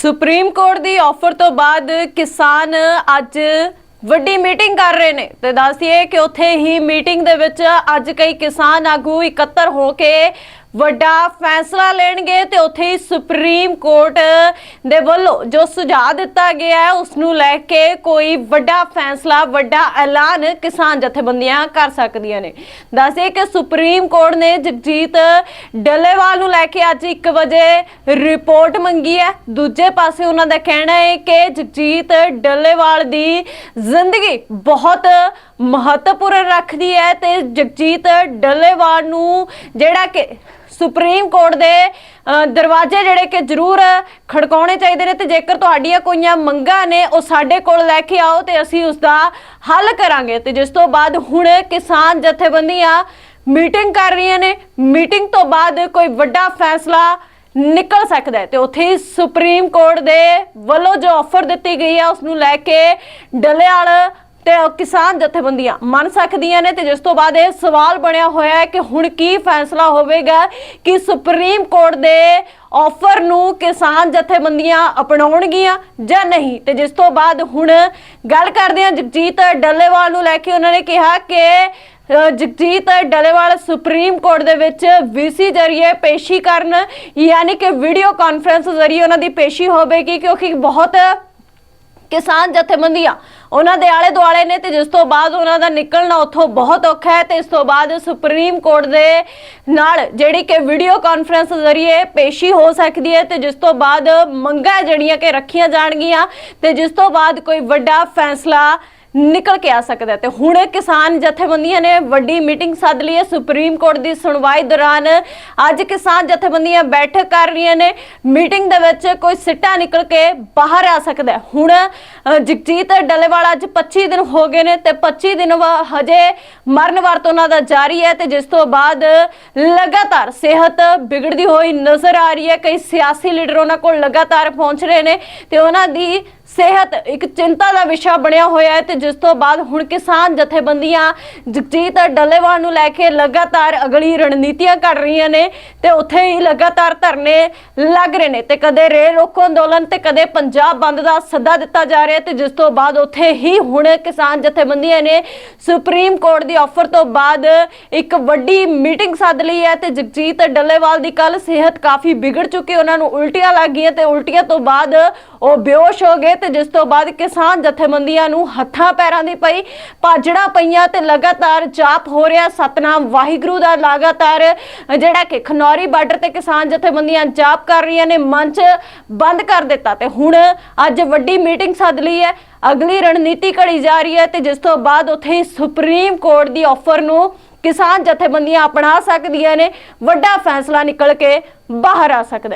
Supreme court ਦੀ offer ਤੋਂ ਬਾਅਦ ਕਿਸਾਨ ਅੱਜ ਵੱਡੀ ਮੀਟਿੰਗ ਕਰ ਰਹੇ ਨੇ। ਤੇ ਦੱਸਦੀਏ ਕਿ ਉੱਥੇ ਹੀ ਮੀਟਿੰਗ ਦੇ ਵਿੱਚ ਅੱਜ ਕਈ ਕਿਸਾਨ ਆਗੂ ਇਕੱਤਰ ਹੋ ਕੇ ਵੱਡਾ ਫੈਸਲਾ ਲੈਣਗੇ ਤੇ ਉੱਥੇ ਹੀ ਸੁਪਰੀਮ ਕੋਰਟ ਦੇ ਵੱਲੋਂ ਜੋ ਸੁਝਾਅ ਦਿੱਤਾ ਗਿਆ ਹੈ ਉਸ ਨੂੰ ਲੈ ਕੇ ਕੋਈ ਵੱਡਾ ਫੈਸਲਾ, ਵੱਡਾ ਐਲਾਨ ਕਿਸਾਨ ਜਥੇਬੰਦੀਆਂ ਕਰ ਸਕਦੀਆਂ ਨੇ। ਦੱਸਦੇ ਕਿ ਸੁਪਰੀਮ ਕੋਰਟ ਨੇ ਜਗਜੀਤ ਡੱਲੇਵਾਲ ਨੂੰ ਲੈ ਕੇ ਅੱਜ 1 ਵਜੇ ਰਿਪੋਰਟ ਮੰਗੀ ਹੈ। ਦੂਜੇ ਪਾਸੇ ਉਹਨਾਂ ਦਾ ਕਹਿਣਾ ਹੈ ਕਿ ਜਗਜੀਤ ਡੱਲੇਵਾਲ ਦੀ ਜ਼ਿੰਦਗੀ ਬਹੁਤ ਮਹੱਤਵਪੂਰਨ ਰੱਖਦੀ ਹੈ ਤੇ ਜਗਜੀਤ ਡੱਲੇਵਾਲ ਨੂੰ ਜਿਹੜਾ ਕਿ ਸੁਪਰੀਮ ਕੋਰਟ ਦੇ ਦਰਵਾਜ਼ੇ ਜਿਹੜੇ ਕਿ ਜ਼ਰੂਰ ਖੜਕਾਉਣੇ ਚਾਹੀਦੇ ਨੇ ਤੇ ਜੇਕਰ ਤੁਹਾਡੀਆਂ ਕੋਈਆਂ ਮੰਗਾਂ ਨੇ ਉਹ ਸਾਡੇ ਕੋਲ ਲੈ ਕੇ ਆਓ ਤੇ ਅਸੀਂ ਉਸ ਦਾ ਹੱਲ ਕਰਾਂਗੇ। ਤੇ ਜਿਸ ਤੋਂ ਬਾਅਦ ਹੁਣ ਕਿਸਾਨ ਜਥੇਬੰਦੀਆਂ ਮੀਟਿੰਗ ਕਰ ਰਹੀਆਂ ਨੇ। ਮੀਟਿੰਗ ਤੋਂ ਬਾਅਦ ਕੋਈ ਵੱਡਾ ਫੈਸਲਾ ਨਿਕਲ ਸਕਦਾ ਹੈ ਤੇ ਉੱਥੇ ਹੀ ਸੁਪਰੀਮ ਕੋਰਟ ਦੇ ਵੱਲੋਂ ਜੋ ਆਫਰ ਦਿੱਤੀ ਗਈ ਹੈ ਉਸ ਨੂੰ ਲੈ ਕੇ ਡਲਿਆਲ ਤੇ ਕਿਸਾਨ ਜਥੇਬੰਦੀਆਂ ਮੰਨ ਸਕਦੀਆਂ ਨੇ ਤੇ ਜਿਸ ਤੋਂ ਬਾਅਦ ਇਹ ਸਵਾਲ ਬਣਿਆ ਹੋਇਆ ਹੈ ਕਿ ਹੁਣ ਕੀ ਫੈਸਲਾ ਹੋਵੇਗਾ ਕਿ ਸੁਪਰੀਮ ਕੋਰਟ ਦੇ ਆਫਰ ਨੂੰ ਕਿਸਾਨ ਜਥੇਬੰਦੀਆਂ ਅਪਣਾਉਣਗੀਆਂ ਜਾਂ ਨਹੀਂ? ਤੇ ਜਿਸ ਤੋਂ ਬਾਅਦ ਹੁਣ ਗੱਲ ਕਰਦੇ ਹਾਂ ਜਗਜੀਤ ਡੱਲੇਵਾਲ ਨੂੰ ਲੈ ਕੇ। ਉਹਨਾਂ ਨੇ ਕਿਹਾ ਕਿ ਜਗਜੀਤ ਡੱਲੇਵਾਲ ਸੁਪਰੀਮ ਕੋਰਟ ਦੇ ਵਿੱਚ ਵੀਸੀ ਜਰੀਏ ਪੇਸ਼ੀ ਕਰਨ, ਯਾਨੀ ਕਿ ਵੀਡੀਓ ਕਾਨਫਰੰਸ ਜ਼ਰੀਏ ਉਹਨਾਂ ਦੀ ਪੇਸ਼ੀ ਹੋਵੇਗੀ ਕਿਉਂਕਿ ਬਹੁਤ ਕਿਸਾਨ ਜਥੇਬੰਦੀਆਂ ਉਹਨਾਂ ਦੇ ਆਲੇ ਦੁਆਲੇ ਨੇ ਤੇ ਜਿਸ ਤੋਂ ਬਾਅਦ ਉਹਨਾਂ ਦਾ ਨਿਕਲਣਾ ਉੱਥੋਂ ਬਹੁਤ ਔਖਾ ਹੈ ਤੇ ਇਸ ਤੋਂ ਬਾਅਦ ਸੁਪਰੀਮ ਕੋਰਟ ਦੇ ਨਾਲ ਜਿਹੜੀ ਕਿ ਵੀਡੀਓ ਕਾਨਫਰੰਸ ਜ਼ਰੀਏ ਪੇਸ਼ੀ ਹੋ ਸਕਦੀ ਹੈ ਤੇ ਜਿਸ ਤੋਂ ਬਾਅਦ ਮੰਗਾਂ ਜਿਹੜੀਆਂ ਕਿ ਰੱਖੀਆਂ ਜਾਣਗੀਆਂ ਤੇ ਜਿਸ ਤੋਂ ਬਾਅਦ ਕੋਈ ਵੱਡਾ ਫੈਸਲਾ ਨਿਕਲ ਕੇ ਆ ਸਕਦਾ ਹੈ। ਤੇ ਹੁਣ ਕਿਸਾਨ ਜਥੇਬੰਦੀਆਂ ਨੇ ਵੱਡੀ ਮੀਟਿੰਗ ਸੱਦ ਲਈ ਹੈ। ਸੁਪਰੀਮ ਕੋਰਟ ਦੀ ਸੁਣਵਾਈ ਦੌਰਾਨ ਅੱਜ ਕਿਸਾਨ ਜਥੇਬੰਦੀਆਂ ਬੈਠਕ ਕਰ ਰਹੀਆਂ ਨੇ। ਮੀਟਿੰਗ ਦੇ ਵਿੱਚ ਕੋਈ ਸਿੱਟਾ ਨਿਕਲ ਕੇ ਬਾਹਰ ਆ ਸਕਦਾ ਹੈ। ਹੁਣ ਅ, ਜਗਜੀਤ ਡੱਲੇਵਾਲ ਅੱਜ 25 ਦਿਨ ਹੋ ਗਏ ਨੇ ਤੇ 25 ਦਿਨ ਵਾ- ਹਜੇ ਮਰਨ ਵਰਤ ਉਹਨਾਂ ਦਾ ਜਾਰੀ ਹੈ ਤੇ ਜਿਸ ਤੋਂ ਬਾਅਦ ਲਗਾਤਾਰ ਸਿਹਤ ਵਿਗੜਦੀ ਹੋਈ ਨਜ਼ਰ ਆ ਰਹੀ ਹੈ। ਕਈ ਸਿਆਸੀ ਲੀਡਰ ਉਹਨਾਂ ਕੋਲ ਲਗਾਤਾਰ ਪਹੁੰਚ ਰਹੇ ਨੇ ਤੇ ਉਹਨਾਂ ਦੀ ਸਿਹਤ ਇੱਕ ਚਿੰਤਾ ਦਾ ਵਿਸ਼ਾ ਬਣਿਆ ਹੋਇਆ ਹੈ ਤੇ ਜਿਸ ਤੋਂ ਬਾਅਦ ਹੁਣ ਕਿਸਾਨ ਜਥੇਬੰਦੀਆਂ ਜਗਜੀਤ ਡੱਲੇਵਾਲ ਨੂੰ ਲੈ ਕੇ ਲਗਾਤਾਰ ਅਗਲੀ ਰਣਨੀਤੀਆਂ ਘੜ ਰਹੀਆਂ ਨੇ ਤੇ ਉੱਥੇ ਹੀ ਲਗਾਤਾਰ ਧਰਨੇ ਲੱਗ ਰਹੇ ਨੇ ਤੇ ਕਦੇ ਰੇਲ ਰੋਕੋ ਅੰਦੋਲਨ ਤੇ ਕਦੇ ਪੰਜਾਬ ਬੰਦ ਦਾ ਸੱਦਾ ਦਿੱਤਾ ਜਾ ਰਿਹਾ ਤੇ ਜਿਸ ਤੋਂ ਬਾਅਦ ਉੱਥੇ ਹੀ ਹੁਣ ਕਿਸਾਨ ਜਥੇਬੰਦੀਆਂ ਨੇ ਸੁਪਰੀਮ ਕੋਰਟ ਦੀ ਆਫਰ ਤੋਂ ਬਾਅਦ ਇੱਕ ਵੱਡੀ ਮੀਟਿੰਗ ਸੱਦ ਲਈ ਹੈ ਤੇ ਜਗਜੀਤ ਡੱਲੇਵਾਲ ਦੀ ਕੱਲ ਸਿਹਤ ਕਾਫੀ ਵਿਗੜ ਚੁੱਕੀ, ਉਹਨਾਂ ਨੂੰ ਉਲਟੀਆਂ ਲੱਗ ਗਈਆਂ ਤੇ ਉਲਟੀਆਂ ਤੋਂ ਬਾਅਦ ਉਹ ਬੇਹੋਸ਼ ਹੋ ਗਏ ਤੇ ਜਿਸ ਤੋਂ ਬਾਅਦ ਕਿਸਾਨ ਜਥੇਬੰਦੀਆਂ ਨੂੰ ਹੱਥਾਂ ਪੈਰਾਂ ਦੀ ਪਈ, ਭਾਜੜਾ ਪਈਆਂ ਤੇ ਲਗਾਤਾਰ ਜਾਪ ਹੋ ਰਿਹਾ। ਸਤਨਾਮ ਵਾਹਿਗੁਰੂ ਦਾ ਲਗਾਤਾਰ, ਜਿਹੜਾ ਕਿ ਖਨੌਰੀ ਬਾਰਡਰ ਤੇ ਕਿਸਾਨ ਜਥੇਬੰਦੀਆਂ ਜਾਪ ਕਰ ਰਹੀਆਂ ਨੇ, ਮੰਚ ਬੰਦ ਕਰ ਦਿੱਤਾ ਤੇ ਹੁਣ ਅੱਜ ਵੱਡੀ ਮੀਟਿੰਗ ਸੱਦ ਲਈ ਹੈ। ਅਗਲੀ ਰਣਨੀਤੀ ਘੜੀ ਜਾ ਰਹੀ ਹੈ ਤੇ ਜਿਸ ਤੋਂ ਬਾਅਦ ਉੱਥੇ ਸੁਪਰੀਮ ਕੋਰਟ ਦੀ ਆਫਰ ਨੂੰ ਕਿਸਾਨ ਜਥੇਬੰਦੀਆਂ ਅਪਣਾ ਸਕਦੀਆਂ ਨੇ। ਵੱਡਾ ਫੈਸਲਾ ਨਿਕਲ ਕੇ ਬਾਹਰ ਆ ਸਕਦਾ